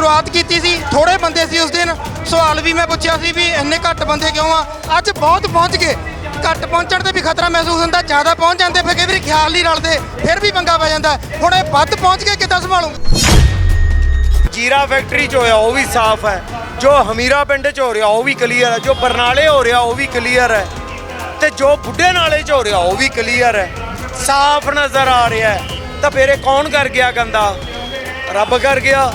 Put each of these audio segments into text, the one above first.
ਸ਼ੁਰੂਆਤ ਕੀਤੀ ਸੀ ਥੋੜੇ ਬੰਦੇ ਸੀ ਉਸ ਦਿਨ। ਸਵਾਲ ਵੀ ਮੈਂ ਪੁੱਛਿਆ ਸੀ ਵੀ ਇੰਨੇ ਘੱਟ ਬੰਦੇ ਕਿਉਂ ਆ? ਅੱਜ ਬਹੁਤ ਪਹੁੰਚ ਗਏ। ਘੱਟ ਪਹੁੰਚਣ ਤੇ ਵੀ ਖਤਰਾ ਮਹਿਸੂਸ ਹੁੰਦਾ, ਜ਼ਿਆਦਾ ਪਹੁੰਚ ਜਾਂਦੇ, ਫਿਰ ਕਈ ਵਾਰੀ ਖਿਆਲ ਨਹੀਂ ਰਲਦੇ, ਫਿਰ ਵੀ ਪੰਗਾ ਪੈ ਜਾਂਦਾ। ਹੁਣ ਇਹ ਵੱਧ ਪਹੁੰਚ ਕੇ ਕਿੱਦਾਂ ਸੰਭਾਲੂਗੇ? ਜੀਰਾ ਫੈਕਟਰੀ 'ਚ ਹੋਇਆ, ਉਹ ਵੀ ਸਾਫ਼ ਹੈ। ਜੋ ਹਮੀਰਾ ਪਿੰਡ 'ਚ ਹੋ ਰਿਹਾ, ਉਹ ਵੀ ਕਲੀਅਰ ਹੈ। ਜੋ ਬਰਨਾਲੇ ਹੋ ਰਿਹਾ, ਉਹ ਵੀ ਕਲੀਅਰ ਹੈ। ਤੇ ਜੋ ਬੁੱਢੇ ਨਾਲੇ 'ਚ ਹੋ ਰਿਹਾ, ਉਹ ਵੀ ਕਲੀਅਰ ਹੈ। ਸਾਫ਼ ਨਜ਼ਰ ਆ ਰਿਹਾ ਤਾਂ ਫਿਰ ਇਹ ਕੌਣ ਕਰ ਗਿਆ ਗੰਦਾ? ਰੱਬ ਕਰ ਗਿਆ।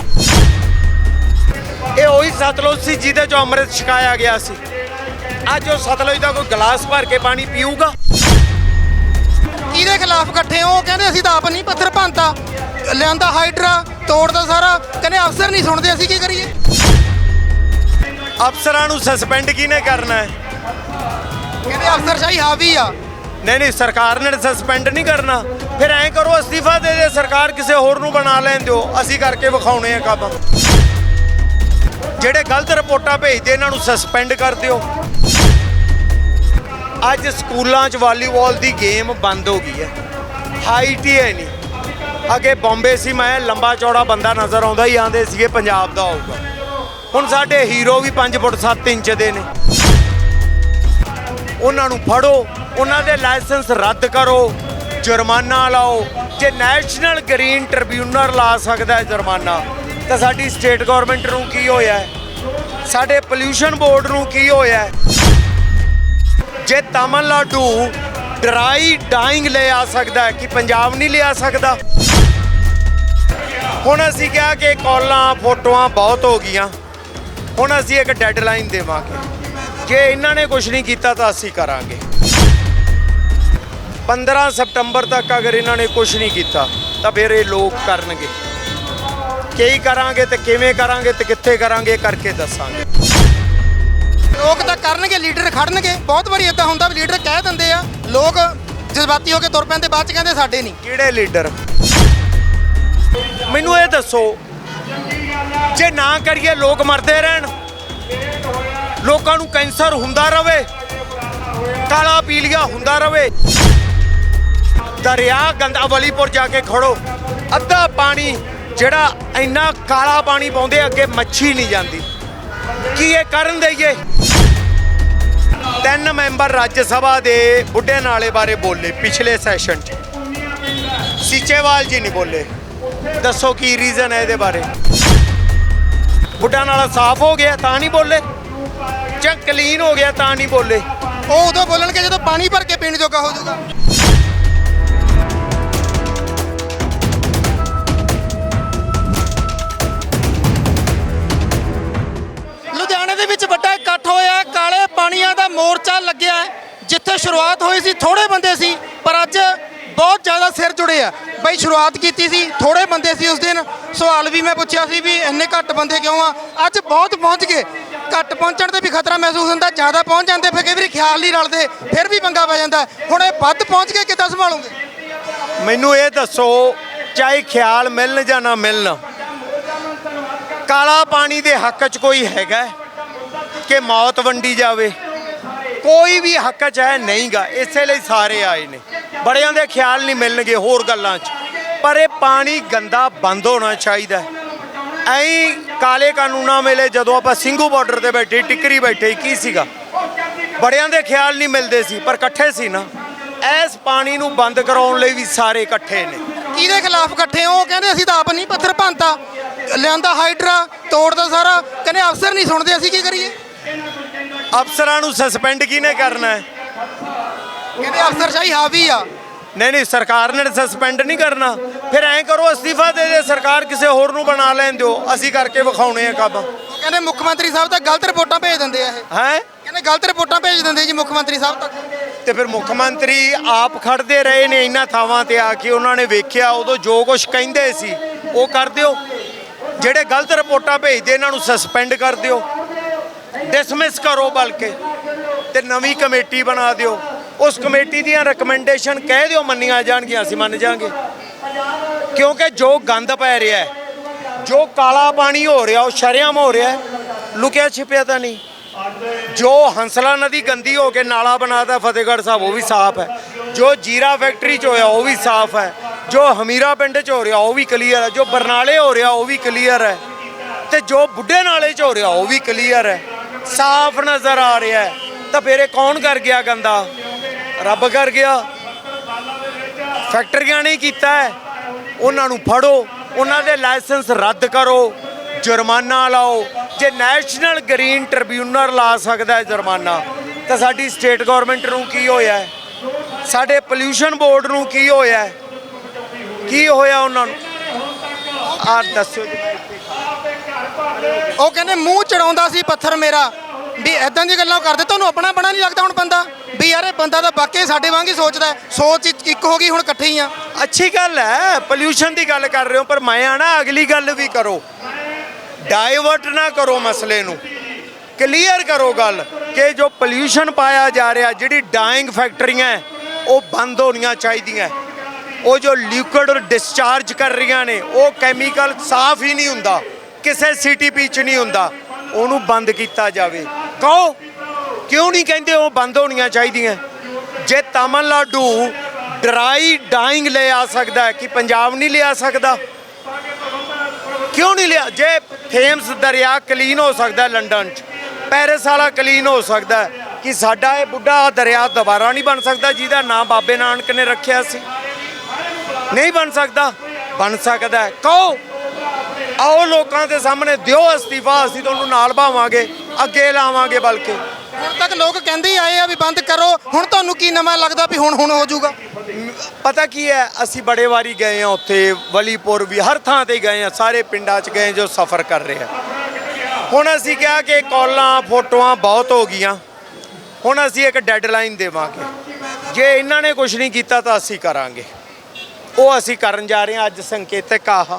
ਇਹ ਉਹੀ ਸਤਲੁਜ ਸੀ ਜਿਹਦੇ 'ਚੋਂ ਅੰਮ੍ਰਿਤ ਛਕਾਇਆ ਗਿਆ ਸੀ। ਅੱਜ ਉਹ ਸਤਲੁਜ ਦਾ ਕੋਈ ਗਲਾਸ ਭਰ ਕੇ ਪਾਣੀ ਪੀਊਗਾ। ਕਿਹਦੇ ਖਿਲਾਫ ਇਕੱਠੇ ਹੋ? ਕਹਿੰਦੇ ਅਸੀਂ ਤਾਂ ਆਪ ਨਹੀਂ ਪੱਥਰ ਭੰਨਤਾ। ਲਿਆਂਦਾ ਹਾਈਡਰਾ ਤੋੜਦਾ ਸਾਰਾ। ਕਹਿੰਦੇ ਅਫਸਰ ਨਹੀਂ ਸੁਣਦੇ ਅਸੀਂ ਕੀ ਕਰੀਏ? ਅਫਸਰਾਂ ਨੂੰ ਸਸਪੈਂਡ ਕਿਹਨੇ ਕਰਨਾ ਹੈ? ਕਹਿੰਦੇ ਅਫਸਰਸ਼ਾਹੀ ਹਾਵੀ ਆ। ਨਹੀਂ ਨਹੀਂ ਸਰਕਾਰ ਨੇ ਸਸਪੈਂਡ ਨਹੀਂ ਕਰਨਾ। ਫਿਰ ਐਂ ਕਰੋ ਅਸਤੀਫਾ ਦੇ ਦੇ। ਸਰਕਾਰ ਕਿਸੇ ਹੋਰ ਨੂੰ ਬਣਾ ਲੈਣ ਦਿਓ। ਅਸੀਂ ਕਰਕੇ ਵਿਖਾਉਣੇ ਆ ਕੰਮ ਜਿਹੜੇ ਗਲਤ ਰਿਪੋਰਟਾਂ ਭੇਜਦੇ, ਇਹਨਾਂ ਨੂੰ ਸਸਪੈਂਡ ਕਰ ਦਿਓ। ਅੱਜ ਸਕੂਲਾਂ 'ਚ ਵਾਲੀਬਾਲ ਦੀ ਗੇਮ ਬੰਦ ਹੋ ਗਈ ਹੈ। ਹਾਈਟ ਹੀ ਹੈ ਨਹੀਂ। ਅੱਗੇ ਬੰਬੇ ਸੀ, ਮੈਂ ਲੰਬਾ ਚੌੜਾ ਬੰਦਾ ਨਜ਼ਰ ਆਉਂਦਾ ਹੀ ਆਂਦੇ ਸੀਗੇ, ਪੰਜਾਬ ਦਾ ਹੋਊਗਾ ਹੁਣ ਸਾਡੇ ਹੀਰੋ ਵੀ 5 ਫੁੱਟ 7 ਇੰਚ ਦੇ ਨੇ। ਉਹਨਾਂ ਨੂੰ ਫੜੋ, ਉਹਨਾਂ ਦੇ ਲਾਇਸੈਂਸ ਰੱਦ ਕਰੋ, ਜੁਰਮਾਨਾ ਲਾਓ। ਜੇ ਨੈਸ਼ਨਲ ਗ੍ਰੀਨ ਟ੍ਰਿਬਿਊਨਲ ਲਾ ਸਕਦਾ ਹੈ ਜੁਰਮਾਨਾ, ਤਾਂ ਸਾਡੀ ਸਟੇਟ ਗਵਰਨਮੈਂਟ ਨੂੰ ਕੀ ਹੋਇਆ ਸਾਡੇ ਪੋਲਿਊਸ਼ਨ ਬੋਰਡ ਨੂੰ ਕੀ ਹੋਇਆ? ਜੇ ਤਾਮਿਲਨਾਡੂ ਡਰਾਈ ਡਾਈਂਗ ਲੈ ਆ ਸਕਦਾ ਕਿ ਪੰਜਾਬ ਨਹੀਂ ਲਿਆ ਸਕਦਾ? ਹੁਣ ਅਸੀਂ ਕਿਹਾ ਕਿ ਕਾਲਾਂ, ਫੋਟੋਆਂ ਬਹੁਤ ਹੋ ਗਈਆਂ। ਹੁਣ ਅਸੀਂ ਇੱਕ ਡੈਡਲਾਈਨ ਦੇਵਾਂਗੇ। ਜੇ ਇਹਨਾਂ ਨੇ ਕੁਝ ਨਹੀਂ ਕੀਤਾ ਤਾਂ ਅਸੀਂ ਕਰਾਂਗੇ। 15 ਸਪਟੰਬਰ ਤੱਕ ਅਗਰ ਇਹਨਾਂ ਨੇ ਕੁਝ ਨਹੀਂ ਕੀਤਾ, ਤਾਂ ਫਿਰ ਇਹ ਲੋਕ ਕਰਨਗੇ। ਕੀ ਕਰਾਂਗੇ ਤੇ ਕਿਵੇਂ ਕਰਾਂਗੇ ਤੇ ਕਿੱਥੇ ਕਰਾਂਗੇ ਕਰਕੇ ਦੱਸਾਂਗੇ। ਲੋਕ ਤਾਂ ਕਰਨਗੇ ਲੀਡਰ ਖੜਨਗੇ। ਬਹੁਤ ਵਾਰੀ ਇਦਾਂ ਹੁੰਦਾ ਵੀ ਲੀਡਰ ਕਹਿ ਦਿੰਦੇ ਆ ਲੋਕ ਜਜ਼ਬਾਤੀ ਹੋ ਕੇ ਤੁਰ ਪੈਂਦੇ ਬਾਅਦ ਚ ਕਹਿੰਦੇ ਸਾਡੇ ਨਹੀਂ। ਕਿਹੜੇ ਲੀਡਰ? ਮੈਨੂੰ ਇਹ ਦੱਸੋ ਜੇ ਨਾ ਕਰੀਏ ਲੋਕ ਮਰਦੇ ਰਹਿਣ ਲੋਕਾਂ ਨੂੰ ਕੈਂਸਰ ਹੁੰਦਾ ਰਵੇ ਕਾਲਾ ਪੀਲੀਆ ਹੁੰਦਾ ਰਵੇ ਦਰਿਆ ਗੰਦਾ ਵਲੀਪੁਰ ਜਾ ਕੇ ਖੜੋ ਅੱਧਾ ਪਾਣੀ ਜਿਹੜਾ ਇੰਨਾ ਕਾਲਾ ਪਾਣੀ ਪਾਉਂਦੇ ਅੱਗੇ ਮੱਛੀ ਨਹੀਂ ਜਾਂਦੀ। ਕੀ ਇਹ ਕਰਨ ਦਈਏ? ਤਿੰਨ ਮੈਂਬਰ ਰਾਜ ਸਭਾ ਦੇ ਬੁੱਢੇ ਨਾਲੇ ਬਾਰੇ ਬੋਲੇ ਪਿਛਲੇ ਸੈਸ਼ਨ 'ਚ। ਸੀਚੇਵਾਲ ਜੀ ਨਹੀਂ ਬੋਲੇ। ਦੱਸੋ ਕੀ ਰੀਜ਼ਨ ਹੈ ਇਹਦੇ ਬਾਰੇ? ਬੁੱਢਾ ਨਾਲਾ ਸਾਫ਼ ਹੋ ਗਿਆ, ਤਾਂ ਨਹੀਂ ਬੋਲੇ? ਜਾਂ ਕਲੀਨ ਹੋ ਗਿਆ, ਤਾਂ ਨਹੀਂ ਬੋਲੇ? ਉਹ ਉਦੋਂ ਬੋਲਣਗੇ ਜਦੋਂ ਪਾਣੀ ਭਰ ਕੇ ਪੀਣ ਜੋਗਾ ਹੋ ਜਾਊਗਾ। ਆ। ਬਈ ਸ਼ੁਰੂਆਤ ਕੀਤੀ ਸੀ ਥੋੜੇ ਬੰਦੇ ਸੀ ਉਸ ਦਿਨ। ਸਵਾਲ ਵੀ ਮੈਂ ਪੁੱਛਿਆ ਸੀ ਵੀ ਇੰਨੇ ਘੱਟ ਬੰਦੇ ਕਿਉਂ ਆ? ਅੱਜ ਬਹੁਤ ਪਹੁੰਚ ਗਏ। ਘੱਟ ਪਹੁੰਚਣ ਤੇ ਵੀ ਖਤਰਾ ਮਹਿਸੂਸ ਹੁੰਦਾ, ਜ਼ਿਆਦਾ ਪਹੁੰਚ ਜਾਂਦੇ, ਫਿਰ ਕਈ ਵਾਰੀ ਖਿਆਲ ਨਹੀਂ ਰਲਦੇ, ਫਿਰ ਵੀ ਪੰਗਾ ਪੈ ਜਾਂਦਾ। ਹੁਣ ਇਹ ਵੱਧ ਪਹੁੰਚ ਕੇ ਕਿੱਦਾਂ ਸੰਭਾਲੂਗੇ? ਮੈਨੂੰ ਇਹ ਦੱਸੋ, ਚਾਹੇ ਖਿਆਲ ਮਿਲਣ ਜਾਂ ਨਾ ਮਿਲਣ, ਕਾਲਾ ਪਾਣੀ ਦੇ ਹੱਕ 'ਚ ਕੋਈ ਹੈਗਾ ਕਿ ਮੌਤ ਵੰਡੀ ਜਾਵੇ? ਕੋਈ ਵੀ ਹੱਕ 'ਚ ਹੈ, ਨਹੀਂਗਾ। ਇਸੇ ਲਈ ਸਾਰੇ ਆਏ ਨੇ। ਬੜਿਆਂ ਦੇ ਖਿਆਲ ਨਹੀਂ ਮਿਲਣਗੇ ਹੋਰ ਗੱਲਾਂ 'ਚ। ਪਰ ਇਹ ਪਾਣੀ ਗੰਦਾ ਬੰਦ ਹੋਣਾ ਚਾਹੀਦਾ ਐਂ ਕਾਲੇ ਕਾਨੂੰਨਾਂ ਵੇਲੇ ਜਦੋਂ ਆਪਾਂ ਸਿੰਘੂ ਬਾਰਡਰ ਤੇ ਬੈਠੇ ਟਿੱਕਰੀ ਬੈਠੇ ਕੀ ਸੀਗਾ? ਬੜਿਆਂ ਦੇ ਖਿਆਲ ਨਹੀਂ ਮਿਲਦੇ ਸੀ ਪਰ ਇਕੱਠੇ ਸੀ ਨਾ। ਇਸ ਪਾਣੀ ਨੂੰ ਬੰਦ ਕਰਾਉਣ ਲਈ ਵੀ ਸਾਰੇ ਇਕੱਠੇ ਨੇ। ਕਿਹਦੇ ਖਿਲਾਫ ਇਕੱਠੇ? ਹੋ ਕਹਿੰਦੇ ਅਸੀਂ ਤਾਂ ਆਪ ਨਹੀਂ ਪੱਥਰ ਭੰਨਤਾ। ਲਿਆਂਦਾ ਹਾਈਡਰਾ ਤੋੜਦਾ ਸਾਰਾ। ਕਹਿੰਦੇ ਅਫਸਰ ਨਹੀਂ ਸੁਣਦੇ ਅਸੀਂ ਕੀ ਕਰੀਏ? ਅਫਸਰਾਂ ਨੂੰ ਸਸਪੈਂਡ ਕਿਹਨੇ ਕਰਨਾ ਹੈ? ਕਹਿੰਦੇ ਅਫਸਰਸ਼ਾਹੀ ਹਾਵੀ ਆ। ਨਹੀਂ ਨਹੀਂ ਸਰਕਾਰ ਨੇ ਸਸਪੈਂਡ ਨਹੀਂ ਕਰਨਾ। ਫਿਰ ਐਂ ਕਰੋ ਅਸਤੀਫਾ ਦੇ ਦੇ ਸਰਕਾਰ ਕਿਸੇ ਹੋਰ ਨੂੰ ਬਣਾ ਲੈਣ ਦਿਓ। ਅਸੀਂ ਕਰਕੇ ਵਿਖਾਉਣੇ ਆ ਕੰਮ। ਕਹਿੰਦੇ ਮੁੱਖ ਮੰਤਰੀ ਸਾਹਿਬ ਤਾਂ ਗਲਤ ਰਿਪੋਰਟਾਂ ਭੇਜ ਦਿੰਦੇ ਆ ਇਹ। ਹੈ? ਕਹਿੰਦੇ ਗਲਤ ਰਿਪੋਰਟਾਂ ਭੇਜ ਦਿੰਦੇ ਜੀ ਮੁੱਖ ਮੰਤਰੀ ਸਾਹਿਬ ਤੱਕ ਤੇ ਫਿਰ ਮੁੱਖ ਮੰਤਰੀ ਆਪ ਖੜਦੇ ਰਹੇ ਨੇ ਇਹਨਾਂ ਥਾਵਾਂ ਤੇ ਆ ਕੇ ਉਹਨਾਂ ਨੇ ਵੇਖਿਆ ਉਦੋਂ ਜੋ ਕੁਝ ਕਹਿੰਦੇ ਸੀ ਉਹ ਕਰ ਦਿਓ। ਜਿਹੜੇ ਗਲਤ ਰਿਪੋਰਟਾਂ ਭੇਜਦੇ ਇਹਨਾਂ ਨੂੰ ਸਸਪੈਂਡ ਕਰ ਦਿਓ। ਡਿਸਮਿਸ ਕਰੋ ਬਲਕਿ। ਤੇ ਨਵੀਂ ਕਮੇਟੀ ਬਣਾ ਦਿਓ। ਉਸ ਕਮੇਟੀ ਦੀਆਂ ਰეკਮੈਂਡੇਸ਼ਨ ਕਹਿ ਦਿਓ ਮੰਨੀਆਂ ਜਾਣਗੀਆਂ, ਅਸੀਂ ਮੰਨ ਜਾਾਂਗੇ। ਕਿਉਂਕਿ ਜੋ ਗੰਦ ਪੈ ਰਿਹਾ ਹੈ, ਜੋ ਕਾਲਾ ਪਾਣੀ ਹੋ ਰਿਹਾ, ਉਹ ਸ਼ਰੇਆਮ ਹੋ ਰਿਹਾ ਲੁਕਿਆ ਛਿਪਿਆ ਤਾਂ ਨਹੀਂ। ਜੋ ਹੰਸਲਾ ਨਦੀ ਗੰਦੀ ਹੋ ਕੇ ਨਾਲਾ ਬਣਾਤਾ, ਫਤਿਹਗੜ੍ਹ ਸਾਹਿਬ, ਉਹ ਵੀ ਸਾਫ਼ ਹੈ। ਜੋ ਜੀਰਾ ਫੈਕਟਰੀ 'ਚ ਹੋਇਆ, ਉਹ ਵੀ ਸਾਫ਼ ਹੈ। ਜੋ ਹਮੀਰਾ ਪਿੰਡ 'ਚ ਹੋ ਰਿਹਾ, ਉਹ ਵੀ ਕਲੀਅਰ ਹੈ। ਜੋ ਬਰਨਾਲੇ ਹੋ ਰਿਹਾ, ਉਹ ਵੀ ਕਲੀਅਰ ਹੈ। ਤੇ ਜੋ ਬੁੱਢੇ ਨਾਲੇ 'ਚ ਹੋ ਰਿਹਾ, ਉਹ ਵੀ ਕਲੀਅਰ ਹੈ। ਸਾਫ਼ ਨਜ਼ਰ ਆ ਰਿਹਾ ਹੈ। ਤਾਂ ਫਿਰ ਇਹ ਕੌਣ ਕਰ ਗਿਆ ਗੰਦਾ? ਰੱਬ ਕਰ ਗਿਆ। ਫੈਕਟਰੀਆਂ ਨੇ ਕੀਤਾ ਉਹਨਾਂ ਨੂੰ ਫੜੋ। ਉਹਨਾਂ ਦੇ ਲਾਇਸੈਂਸ ਰੱਦ ਕਰੋ। ਜੁਰਮਾਨਾ ਲਾਓ। ਜੇ ਨੈਸ਼ਨਲ ਗ੍ਰੀਨ ਟ੍ਰਿਬਿਊਨਲ ਲਾ ਸਕਦਾ ਜੁਰਮਾਨਾ, ਤਾਂ ਸਾਡੀ ਸਟੇਟ ਗਵਰਨਮੈਂਟ ਨੂੰ ਕੀ ਹੋਇਆ ਸਾਡੇ ਪੋਲਿਊਸ਼ਨ ਬੋਰਡ ਨੂੰ ਕੀ ਹੋਇਆ ਕੀ ਹੋਇਆ ਉਹਨਾਂ ਨੂੰ? ਆ ਦੱਸਿਓ ਜੀ। ਉਹ ਕਹਿੰਦੇ ਮੂੰਹ ਚੜਾਉਂਦਾ ਸੀ ਪੱਥਰ ਮੇਰਾ। ਵੀ ਐਦਾਂ ਦੀ ਗੱਲਾਂ ਕਰਦੇ ਤੁਹਾਨੂੰ ਆਪਣਾ ਬਣਾ ਨਹੀਂ ਲੱਗਦਾ ਹੁਣ ਬੰਦਾ? ਵੀ ਯਾਰ ਇਹ ਬੰਦਾ ਤਾਂ ਵਾਕਈ ਸਾਡੇ ਵਾਂਗ ਹੀ ਸੋਚਦਾ ਹੈ। ਸੋਚ ਇੱਕ- ਇੱਕ ਹੋ ਗਈ ਹੁਣ ਇਕੱਠੇ ਹੀ ਆ। ਅੱਛੀ ਗੱਲ ਹੈ ਪੋਲਿਊਸ਼ਨ ਦੀ ਗੱਲ ਕਰ ਰਹੇ ਹੋ ਪਰ ਮੈਂ ਆ ਨਾ ਅਗਲੀ ਗੱਲ ਵੀ ਕਰੋ। ਡਾਇਵਰਟ ਨਾ ਕਰੋ ਮਸਲੇ ਨੂੰ। ਕਲੀਅਰ ਕਰੋ ਗੱਲ ਕਿ ਜੋ ਪੋਲਿਊਸ਼ਨ ਪਾਇਆ ਜਾ ਰਿਹਾ ਜਿਹੜੀ ਡਾਈਂਗ ਫੈਕਟਰੀਆਂ ਹੈ, ਉਹ ਬੰਦ ਹੋਣੀਆਂ ਚਾਹੀਦੀਆਂ। ਉਹ ਜੋ ਲਿਕੁਇਡ ਡਿਸਚਾਰਜ ਕਰ ਰਹੀਆਂ ਨੇ ਉਹ ਕੈਮੀਕਲ ਸਾਫ਼ ਹੀ ਨਹੀਂ ਹੁੰਦਾ। ਕਿਸੇ ਸੀਟੀਪੀ ਚ ਨਹੀਂ ਹੁੰਦਾ। ਉਹਨੂੰ ਬੰਦ ਕੀਤਾ ਜਾਵੇ। ਕਹੋ, ਕਿਉਂ ਨਹੀਂ ਕਹਿੰਦੇ ਉਹ ਬੰਦ ਹੋਣੀਆਂ ਚਾਹੀਦੀਆਂ? ਜੇ ਤਾਮਿਲਨਾਡੂ ਡਰਾਈ ਡਾਈਂਗ ਲੈ ਆ ਸਕਦਾ ਕਿ ਪੰਜਾਬ ਨਹੀਂ ਲਿਆ ਸਕਦਾ? ਕਿਉਂ ਨਹੀਂ ਲਿਆ? ਜੇ ਥੇਮਸ ਦਰਿਆ ਕਲੀਨ ਹੋ ਸਕਦਾ ਲੰਡਨ 'ਚ, ਪੈਰਿਸ ਵਾਲਾ ਕਲੀਨ ਹੋ ਸਕਦਾ ਕਿ ਸਾਡਾ ਇਹ ਬੁੱਢਾ ਦਰਿਆ ਦੁਬਾਰਾ ਨਹੀਂ ਬਣ ਸਕਦਾ, ਜਿਹਦਾ ਨਾਮ ਬਾਬੇ ਨਾਨਕ ਨੇ ਰੱਖਿਆ ਸੀ? ਨਹੀਂ ਬਣ ਸਕਦਾ? ਬਣ ਸਕਦਾ ਕਹੋ, ਆਓ ਲੋਕਾਂ ਦੇ ਸਾਹਮਣੇ ਦਿਓ ਅਸਤੀਫਾ, ਅਸੀਂ ਤੁਹਾਨੂੰ ਨਾਲ ਭਾਵਾਂਗੇ। ਅੱਗੇ ਲਾਵਾਂਗੇ ਬਲਕਿ। ਹੁਣ ਤੱਕ ਲੋਕ ਕਹਿੰਦੇ ਹੀ ਆਏ ਆ ਵੀ ਬੰਦ ਕਰੋ। ਹੁਣ ਤੁਹਾਨੂੰ ਕੀ ਨਵਾਂ ਲੱਗਦਾ ਵੀ ਹੁਣ ਹੁਣ ਹੋ ਜਾਊਗਾ? ਪਤਾ ਕੀ ਹੈ ਅਸੀਂ ਬੜੇ ਵਾਰੀ ਗਏ ਆ ਉੱਥੇ ਵਲੀਪੁਰ ਵੀ ਹਰ ਥਾਂ ਤੇ ਗਏ ਆ ਸਾਰੇ ਪਿੰਡਾਂ 'ਚ ਗਏ ਜੋ ਸਫ਼ਰ ਕਰ ਰਹੇ ਆ ਹੁਣ ਅਸੀਂ ਕਿਹਾ ਕਿ ਕਾਲਾਂ ਫੋਟੋਆਂ ਬਹੁਤ ਹੋ ਗਈਆਂ। ਹੁਣ ਅਸੀਂ ਇੱਕ ਡੈਡਲਾਈਨ ਦੇਵਾਂਗੇ। ਜੇ ਇਹਨਾਂ ਨੇ ਕੁਝ ਨਹੀਂ ਕੀਤਾ ਤਾਂ ਅਸੀਂ ਕਰਾਂਗੇ। ਉਹ ਅਸੀਂ ਕਰਨ ਜਾ ਰਹੇ ਹਾਂ ਅੱਜ ਸੰਕੇਤਕ ਆਹ।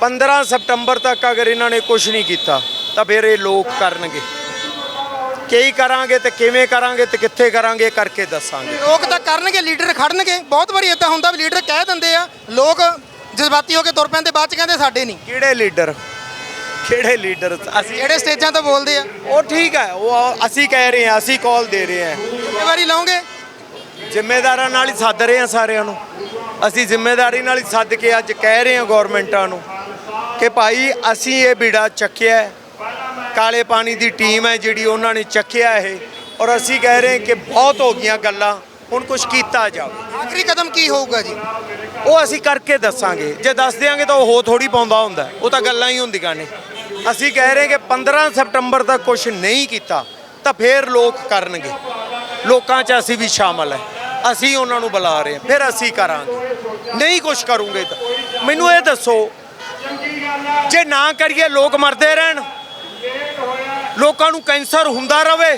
15 ਸਤੰਬਰ ਤੱਕ ਅਗਰ ਇਹਨਾਂ ਨੇ ਕੁਝ ਨਹੀਂ ਕੀਤਾ ਤਾਂ ਫਿਰ ਇਹ ਲੋਕ ਕਰਨਗੇ। ਕੀ ਕਰਾਂਗੇ ਤੇ ਕਿਵੇਂ ਕਰਾਂਗੇ ਤੇ ਕਿੱਥੇ ਕਰਾਂਗੇ ਇਹ ਕਰਕੇ ਦੱਸਾਂਗੇ। ਲੋਕ ਤਾਂ ਕਰਨਗੇ ਲੀਡਰ ਖੜਨਗੇ। ਬਹੁਤ ਵਾਰੀ ਇਦਾਂ ਹੁੰਦਾ ਵੀ ਲੀਡਰ ਕਹਿ ਦਿੰਦੇ ਆ ਲੋਕ ਜਜ਼ਬਾਤੀ ਹੋ ਕੇ ਤੁਰ ਪੈਂਦੇ ਬਾਅਦ ਚ ਕਹਿੰਦੇ ਸਾਡੇ ਨਹੀਂ। ਕਿਹੜੇ ਲੀਡਰ? ਕਿਹੜੇ ਲੀਡਰ? ਅਸੀਂ ਜਿਹੜੇ ਸਟੇਜਾਂ ਤੋਂ ਬੋਲਦੇ ਆ? ਉਹ ਠੀਕ ਹੈ ਉਹ ਅਸੀਂ ਕਹਿ ਰਹੇ ਹਾਂ ਅਸੀਂ ਕਾਲ ਦੇ ਰਹੇ ਹਾਂ। ਜ਼ਿੰਮੇਵਾਰੀ ਲਓਗੇ ਜ਼ਿੰਮੇਦਾਰਾਂ ਨਾਲ ਹੀ ਸੱਦ ਰਹੇ ਹਾਂ ਸਾਰਿਆਂ ਨੂੰ। ਅਸੀਂ ਜ਼ਿੰਮੇਦਾਰੀ ਨਾਲ ਹੀ ਸੱਦ ਕੇ ਅੱਜ ਕਹਿ ਰਹੇ ਹਾਂ ਗਵਰਨਮੈਂਟਾਂ ਨੂੰ ਕਿ ਭਾਈ ਅਸੀਂ ਇਹ ਬੀੜਾ ਚੱਕਿਆ। ਕਾਲੇ ਪਾਣੀ ਦੀ ਟੀਮ ਹੈ ਜਿਹੜੀ ਉਹਨਾਂ ਨੇ ਚੱਕਿਆ ਇਹ ਔਰ ਅਸੀਂ ਕਹਿ ਰਹੇ ਕਿ ਬਹੁਤ ਹੋ ਗਈਆਂ ਗੱਲਾਂ ਹੁਣ ਕੁਝ ਕੀਤਾ ਜਾਵੇ। ਆਖਰੀ ਕਦਮ ਕੀ ਹੋਊਗਾ ਜੀ? ਉਹ ਅਸੀਂ ਕਰਕੇ ਦੱਸਾਂਗੇ। ਜੇ ਦੱਸ ਦਿਆਂਗੇ ਤਾਂ ਉਹ ਹੋ ਥੋੜੀ ਪਾਉਂਦਾ ਹੁੰਦਾ ਉਹ ਤਾਂ ਗੱਲਾਂ ਹੀ ਹੁੰਦੀਆਂ ਨੇ। ਅਸੀਂ ਕਹਿ ਰਹੇ ਕਿ 15 ਸਤੰਬਰ ਤੱਕ ਕੁਝ ਨਹੀਂ ਕੀਤਾ ਤਾਂ ਫੇਰ ਲੋਕ ਕਰਨਗੇ। ਲੋਕਾਂ 'ਚ ਅਸੀਂ ਵੀ ਸ਼ਾਮਲ ਹੈ। ਅਸੀਂ ਉਹਨਾਂ ਨੂੰ ਬੁਲਾ ਰਹੇ ਹਾਂ। ਫਿਰ ਅਸੀਂ ਕਰਾਂਗੇ। ਨਹੀਂ ਕੁਝ ਕਰੂੰਗੇ ਤਾਂ। ਮੈਨੂੰ ਇਹ ਦੱਸੋ ਜੇ ਨਾ ਕਰੀਏ ਲੋਕ ਮਰਦੇ ਰਹਿਣ। ਲੋਕਾਂ ਨੂੰ ਕੈਂਸਰ ਹੁੰਦਾ ਰਵੇ,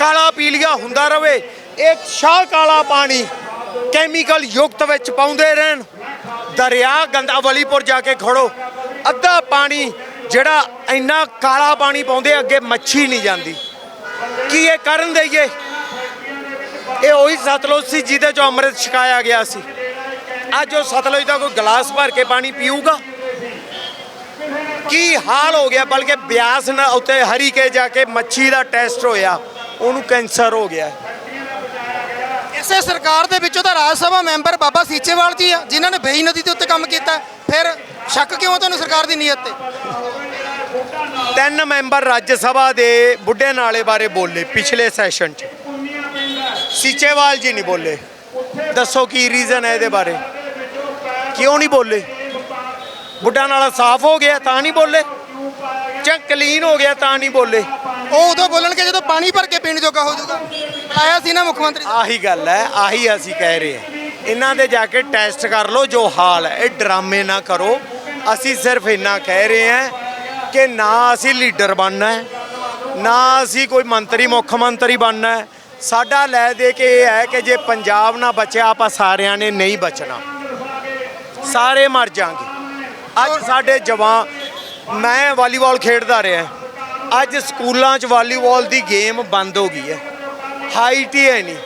ਕਾਲਾ ਪੀਲੀਆ ਹੁੰਦਾ ਰਵੇ, ਇਹ ਸ਼ਾਹ ਕਾਲਾ ਪਾਣੀ ਕੈਮੀਕਲ ਯੁਕਤ ਵਿੱਚ ਪਾਉਂਦੇ ਰਹਿਣ। ਦਰਿਆ ਗੰਦਾ ਵਲੀਪੁਰ ਜਾ ਕੇ ਖੜੋ, ਅੱਧਾ ਪਾਣੀ ਜਿਹੜਾ ਇੰਨਾ ਕਾਲਾ ਪਾਣੀ ਪਾਉਂਦੇ ਅੱਗੇ ਮੱਛੀ ਨਹੀਂ ਜਾਂਦੀ। ਕੀ ਇਹ ਕਰਨ ਦਈਏ? ਇਹ ਉਹੀ ਸਤਲੁਜ ਸੀ ਜਿਹਦੇ ਚੋਂ ਅੰਮ੍ਰਿਤ ਛਕਾਇਆ ਗਿਆ ਸੀ। ਅੱਜ ਉਹ ਸਤਲੁਜ ਦਾ ਕੋਈ ਗਲਾਸ ਭਰ ਕੇ ਪਾਣੀ ਪੀਊਗਾ? ਕੀ ਹਾਲ ਹੋ ਗਿਆ ਬਲਕਿ ਬਿਆਸ ਨਾ ਉੱਤੇ ਹਰੀ ਕੇ ਜਾ ਕੇ ਮੱਛੀ ਦਾ ਟੈਸਟ ਹੋਇਆ ਉਹਨੂੰ ਕੈਂਸਰ ਹੋ ਗਿਆ। ਇਸੇ ਸਰਕਾਰ ਦੇ ਵਿੱਚੋਂ ਤਾਂ ਰਾਜ ਸਭਾ ਮੈਂਬਰ ਬਾਬਾ ਸੀਚੇਵਾਲ ਜੀ ਆ ਜਿਨ੍ਹਾਂ ਨੇ ਬੇਈ ਨਦੀ ਦੇ ਉੱਤੇ ਕੰਮ ਕੀਤਾ। ਫਿਰ ਸ਼ੱਕ ਕਿਉਂ ਤੁਹਾਨੂੰ ਸਰਕਾਰ ਦੀ ਨੀਅਤ ਤੇ? ਤਿੰਨ ਮੈਂਬਰ ਰਾਜ ਸਭਾ ਦੇ ਬੁੱਢੇ ਨਾਲੇ ਬਾਰੇ ਬੋਲੇ ਪਿਛਲੇ ਸੈਸ਼ਨ 'ਚ। ਸੀਚੇਵਾਲ ਜੀ ਨਹੀਂ ਬੋਲੇ। ਦੱਸੋ ਕੀ ਰੀਜ਼ਨ ਹੈ ਇਹਦੇ ਬਾਰੇ? ਕਿਉਂ ਨਹੀਂ ਬੋਲੇ? ਬੁੱਢਾ ਨਾਲਾ ਸਾਫ਼ ਹੋ ਗਿਆ ਤਾਂ ਨਹੀਂ ਬੋਲੇ। ਜਾਂ ਕਲੀਨ ਹੋ ਗਿਆ ਤਾਂ ਨਹੀਂ ਬੋਲੇ। ਉਹ ਉਦੋਂ ਬੋਲਣਗੇ ਜਦੋਂ ਪਾਣੀ ਭਰ ਕੇ ਪੀਣ ਜੋਗਾ ਹੋ ਜਾਊਗਾ। ਆਇਆ ਸੀ ਨਾ ਮੁੱਖ ਮੰਤਰੀ। ਆਹੀ ਗੱਲ ਹੈ ਆਹੀ ਅਸੀਂ ਕਹਿ ਰਹੇ ਹਾਂ। ਇਹਨਾਂ ਦੇ ਜਾ ਕੇ ਟੈਸਟ ਕਰ ਲਓ ਜੋ ਹਾਲ ਹੈ ਇਹ ਡਰਾਮੇ ਨਾ ਕਰੋ। ਅਸੀਂ ਸਿਰਫ ਇੰਨਾ ਕਹਿ ਰਹੇ ਹਾਂ ਕਿ ਨਾ ਅਸੀਂ ਲੀਡਰ ਬਣਨਾ ਹੈ ਨਾ ਅਸੀਂ ਕੋਈ ਮੰਤਰੀ ਮੁੱਖ ਮੰਤਰੀ ਬਣਨਾ ਹੈ। ਸਾਡਾ ਲੈ ਦੇ ਕੇ ਇਹ ਹੈ ਕਿ ਜੇ ਪੰਜਾਬ ਨਾ ਬਚਿਆ ਆਪਾਂ ਸਾਰਿਆਂ ਨੇ ਨਹੀਂ ਬਚਣਾ। ਸਾਰੇ ਮਰ ਜਾਾਂਗੇ ਅੱਜ ਸਾਡੇ ਜਵਾਨ ਮੈਂ ਵਾਲੀਬਾਲ ਖੇਡਦਾ ਰਿਹਾ। ਅੱਜ ਸਕੂਲਾਂ 'ਚ ਵਾਲੀਬਾਲ ਦੀ ਗੇਮ ਬੰਦ ਹੋ ਗਈ ਹੈ। ਹਾਈਟ ਹੀ ਹੈ ਨਹੀਂ।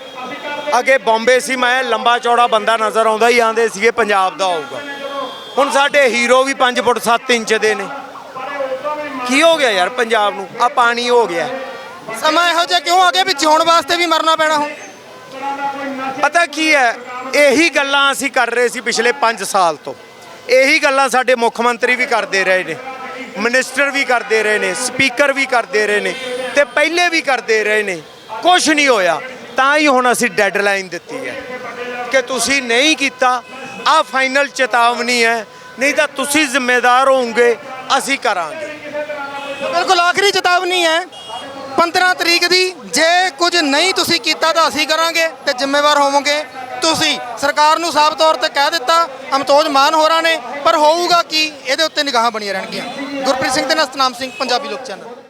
ਅੱਗੇ ਬੰਬੇ ਸੀ ਮੈਂ ਲੰਬਾ ਚੌੜਾ ਬੰਦਾ ਨਜ਼ਰ ਆਉਂਦਾ ਹੀ ਆਂਦੇ ਸੀਗੇ ਪੰਜਾਬ ਦਾ ਹੋਊਗਾ। ਹੁਣ ਸਾਡੇ ਹੀਰੋ ਵੀ 5 ਫੁੱਟ 7 ਇੰਚ ਦੇ ਨੇ। ਕੀ ਹੋ ਗਿਆ ਯਾਰ ਪੰਜਾਬ ਨੂੰ? ਆ ਪਾਣੀ ਹੋ ਗਿਆ। ਸਮਾਂ ਇਹੋ ਜਿਹਾ ਕਿਉਂ? ਆ ਗਿਆ ਵੀ ਜਿਉਣ ਵਾਸਤੇ ਵੀ ਮਰਨਾ ਪੈਣਾ ਹੁਣ। ਪਤਾ ਕੀ ਹੈ? ਇਹੀ ਗੱਲਾਂ ਅਸੀਂ ਕਰ ਰਹੇ ਸੀ ਪਿਛਲੇ 5 ਸਾਲ ਤੋਂ। ਇਹੀ ਗੱਲਾਂ ਸਾਡੇ ਮੁੱਖ ਮੰਤਰੀ ਵੀ ਕਰਦੇ ਰਹੇ ਨੇ ਮਿਨਿਸਟਰ ਵੀ ਕਰਦੇ ਰਹੇ ਨੇ ਸਪੀਕਰ ਵੀ ਕਰਦੇ ਰਹੇ ਨੇ ਤੇ ਪਹਿਲੇ ਵੀ ਕਰਦੇ ਰਹੇ ਨੇ ਕੁਝ ਨਹੀਂ ਹੋਇਆ। ਤਾਂ ਹੀ ਹੁਣ ਅਸੀਂ ਡੈਡਲਾਈਨ ਦਿੱਤੀ ਹੈ ਕਿ ਤੁਸੀਂ ਨਹੀਂ ਕੀਤਾ ਆ ਫਾਈਨਲ ਚੇਤਾਵਨੀ ਹੈ, ਨਹੀਂ ਤਾਂ ਤੁਸੀਂ ਜ਼ਿੰਮੇਦਾਰ ਹੋਵੋਗੇ, ਅਸੀਂ ਕਰਾਂਗੇ। ਬਿਲਕੁਲ ਆਖਰੀ ਚੇਤਾਵਨੀ ਹੈ 15 ਤਰੀਕ ਦੀ, ਜੇ ਕੁਝ ਨਹੀਂ ਤੁਸੀਂ ਕੀਤਾ ਤਾਂ ਅਸੀਂ ਕਰਾਂਗੇ ਤੇ ਜ਼ਿੰਮੇਵਾਰ ਹੋਵੋਗੇ। ਤੁਸੀਂ ਸਰਕਾਰ ਨੂੰ ਸਾਫ਼ ਤੌਰ ਤੇ ਕਹਿ ਦਿੱਤਾ, ਅਮਤੋਜ ਮਾਨ ਹੋਰਾਂ ਨੇ, ਪਰ ਹੋਊਗਾ ਕੀ? ਇਹਦੇ ਉੱਤੇ ਨਿਗਾਹਾਂ ਬਣੀਆਂ ਰਹਿਣਗੀਆਂ। ਗੁਰਪ੍ਰੀਤ ਸਿੰਘ ਤੇ ਨਸਤਨਾਮ ਸਿੰਘ, ਪੰਜਾਬੀ ਲੋਕ ਚੈਨਲ।